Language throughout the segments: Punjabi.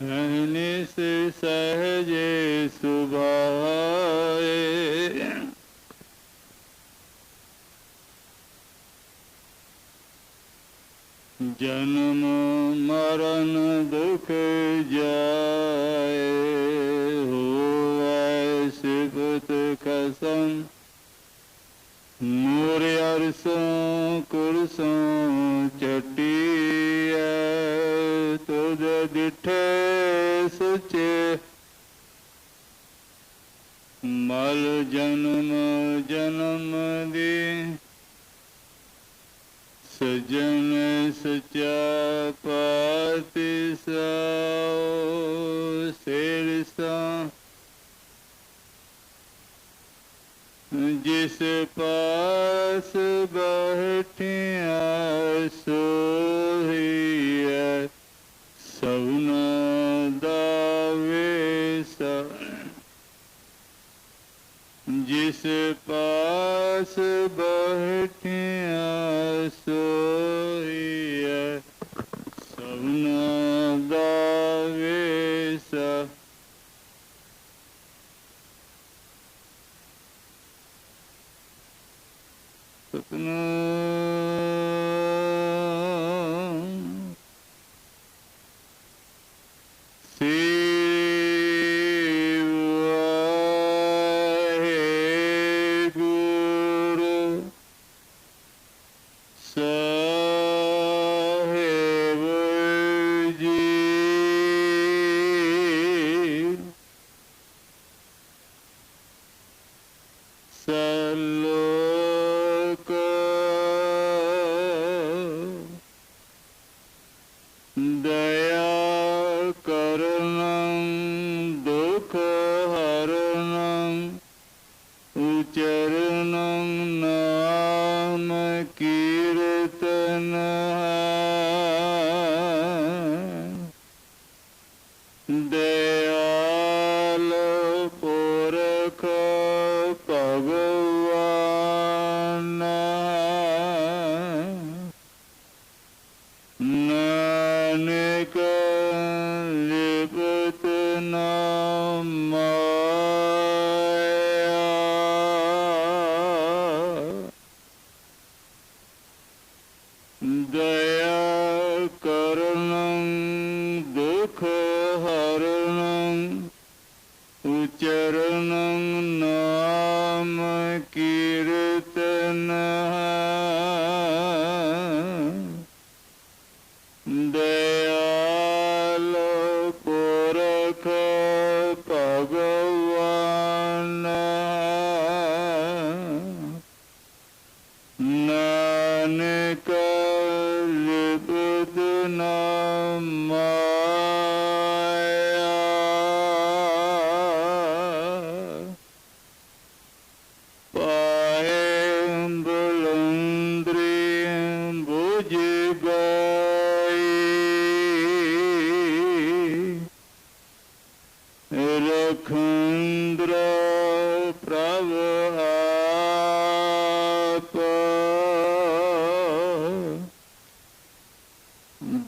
ਅਹਨਿਸ ਸਹਜੇ ਸੁਭਾਏ। ਜਨਮ ਤੁਧ ਦਿਠੇ ਸੁਚੇ। ਮਲ ਜਨਮ ਜਨਮ ਦੀ ਸਜਣ ਸਚਾ ਪਾਤਿ ਸਾਉ ਸਿਰ ਜਿਸ ਪਾਸ ਬਹਿਠਿਆ ਸੋਹੀਐ ਸਭਨਾ ਦਾ ਵੇਸਾ ਜਿਸ ਪਾਸ ਬਹਿਠਿਆ ਸੋਹੀਐ ਸਭਨਾ ਦਾ ਵੇਸਾ। ਸਤਨਾਮ ਸਲੋਕ and uh,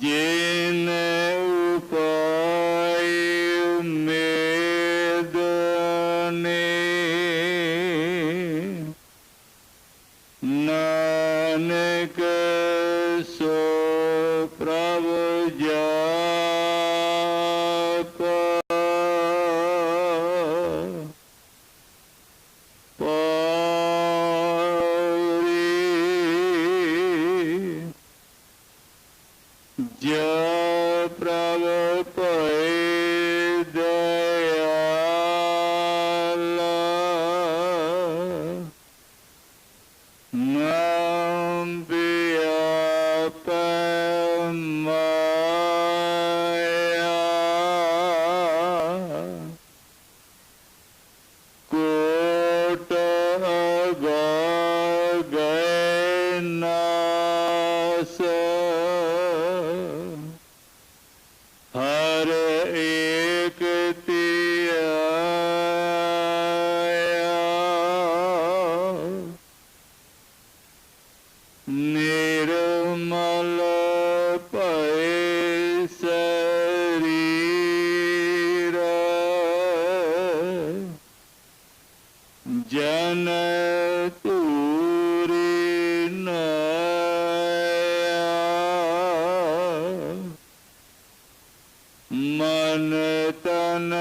ਜਿਨ ਉਪਾਇ ਮੇਦਨੇ ਨਾਨਕ ਸੋ ਪ੍ਰਭ ਜਾਪ ਜਨ ਤੂਰੀ ਨਾਇਆ। ਮਨ ਤਨ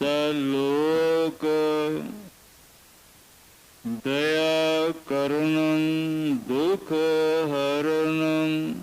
ਸਲੋਕ ਦਇਆ ਕਰਨ ਦੁਖ ਹਰਨ